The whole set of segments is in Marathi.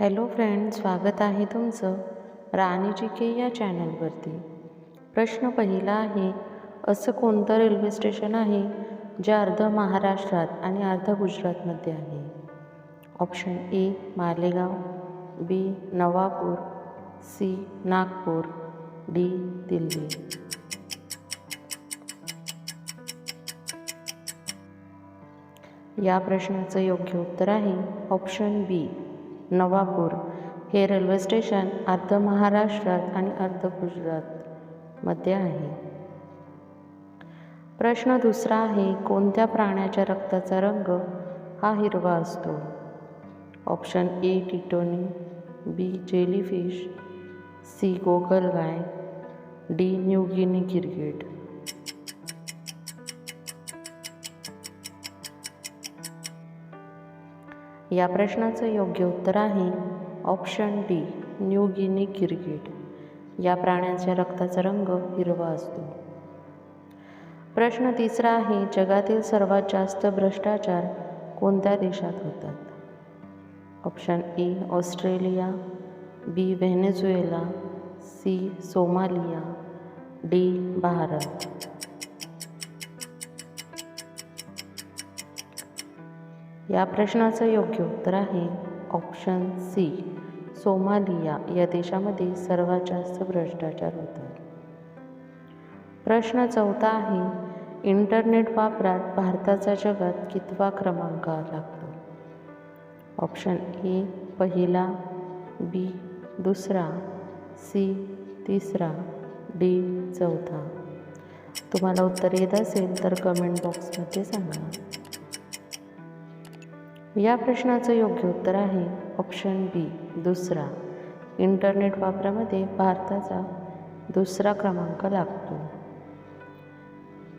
हॅलो फ्रेंड स्वागत आहे तुमचं राणी जी के या चॅनलवरती. प्रश्न पहिला आहे असं कोणतं रेल्वे स्टेशन आहे जे अर्ध महाराष्ट्रात आणि अर्ध गुजरातमध्ये आहे? Option A Malegaon B Navapur C Nagpur D Delhi. या प्रश्नाचं योग्य उत्तर आहे ऑप्शन बी. नवापूर हे रेल्वे स्टेशन अर्ध महाराष्ट्रात आणि अर्ध गुजरातमध्ये आहे. प्रश्न दुसरा आहे कोणत्या प्राण्याच्या रक्ताचा रंग हा हिरवा असतो? ऑप्शन ए टिटोनी बी जेलीफिश सी गोगलगाय डी न्यूगिनी क्रिकेट या प्रश्नाचं योग्य उत्तर आहे option D New Guinea cricket या प्राण्याच्या रक्ताचा रंग हिरवा असतो. प्रश्न तिसरा आहे जगातील सर्वात जास्त भ्रष्टाचार कोणत्या देशात होतात? Option A Australia B Venezuela C Somalia D Bharat. या प्रश्नाचं योग्य उत्तर आहे ऑप्शन सी. सोमालिया या देशामध्ये सर्वात जास्त भ्रष्टाचार होतात प्रश्न चौथा आहे इंटरनेट वापरात भारताचा जगात कितवा क्रमांक लागतो? ऑप्शन ए पहिला बी दुसरा सी तिसरा डी चौथा. तुम्हाला उत्तर येत असेल तर कमेंट बॉक्समध्ये सांगा. या प्रश्नाचं योग्य उत्तर आहे ऑप्शन बी दुसरा. इंटरनेट वापरामध्ये भारताचा दुसरा क्रमांक लागतो.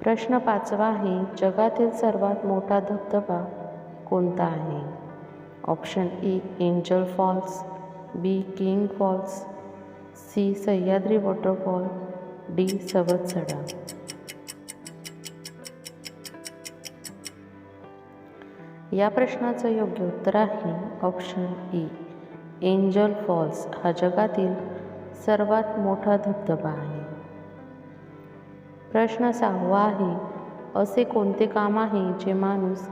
प्रश्न पाचवा आहे जगातील सर्वात मोठा धबधबा कोणता आहे? Option A Angel Falls B King Falls C Sahyadri waterfall D Savatsada या प्रश्नाचं योग्य उत्तर आहे ऑप्शन ई एंजल फॉल्स हा जगातील सर्वात मोठा धबधबा आहे. प्रश्न सहावा आहे असे कोणते काम आहे जे माणूस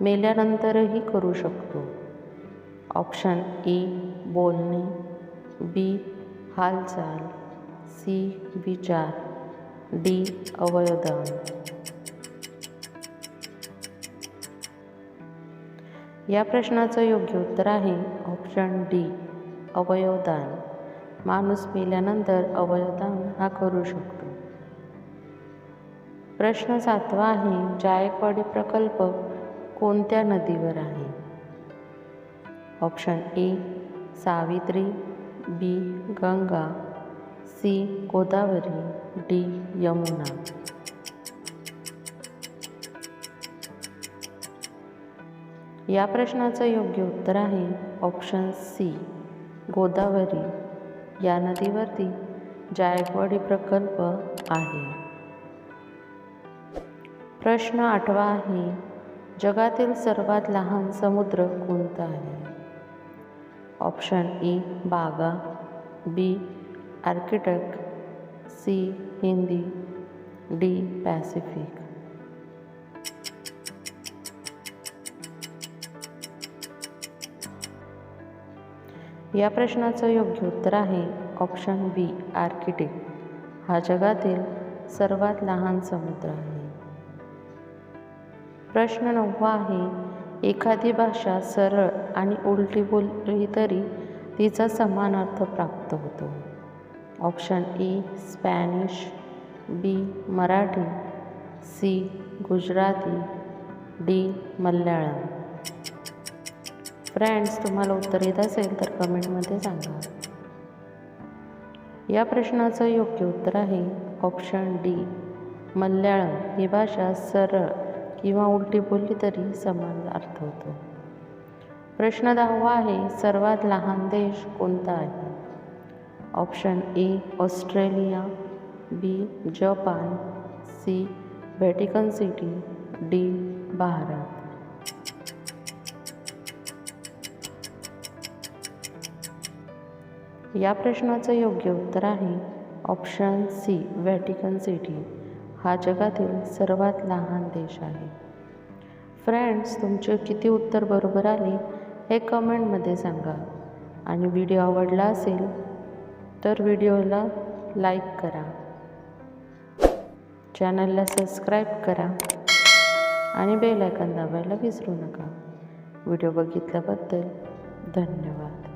मेल्यानंतरही करू शकतो? ऑप्शन ए बोलणे. बी हालचाल. सी विचार. डी अवयदान या प्रश्नाचं योग्य उत्तर आहे ऑप्शन डी अवयवदान. माणूस मेल्यानंतर अवयवदान हा करू शकतो. प्रश्न सातवा आहे जायकवाडी प्रकल्प कोणत्या नदीवर आहे? Option A Savitri B Ganga C Godavari D Yamuna. या प्रश्नाचं योग्य उत्तर आहे ऑप्शन सी गोदावरी. या नदीवरती जायकवाडी प्रकल्प आहे. प्रश्न आठवा आहे जगातील सर्वात लहान समुद्र कोणता आहे? Option A Baga. B architect C Hindi. D Pacific या प्रश्नाचं योग्य उत्तर आहे ऑप्शन बी आर्किटेक्ट हा जगातील सर्वात लहान समुद्र आहे. प्रश्न नववा आहे एखादी भाषा सरळ आणि उलटी बोलली तरी तिचा समान अर्थ प्राप्त होतो. Option A Spanish B Marathi. C Gujarati. D Malayalam. Friends तुम्हाला उत्तर येत असेल तर कमेंटमध्ये सांगा. या प्रश्नाचं योग्य उत्तर आहे ऑप्शन डी मल्याळम. ही भाषा सरळ किंवा उलटी बोलली तरी समान अर्थ होतो. प्रश्न दहावा आहे सर्वात लहान देश कोणता आहे? Option A Australia. B Japan. C Vatican City D Bharat. या प्रश्नाचं योग्य उत्तर आहे ऑप्शन सी व्हॅटिकन सिटी. हा जगातील सर्वात लहान देश आहे. फ्रेंड्स तुमचे किती उत्तर बरोबर आले हे कमेंटमध्ये सांगा. आणि व्हिडिओ आवडला असेल तर व्हिडिओला लाईक करा. चॅनलला सबस्क्राईब करा. आणि बेल आयकॉन दाबायला विसरू नका. व्हिडिओ बघितल्याबद्दल धन्यवाद.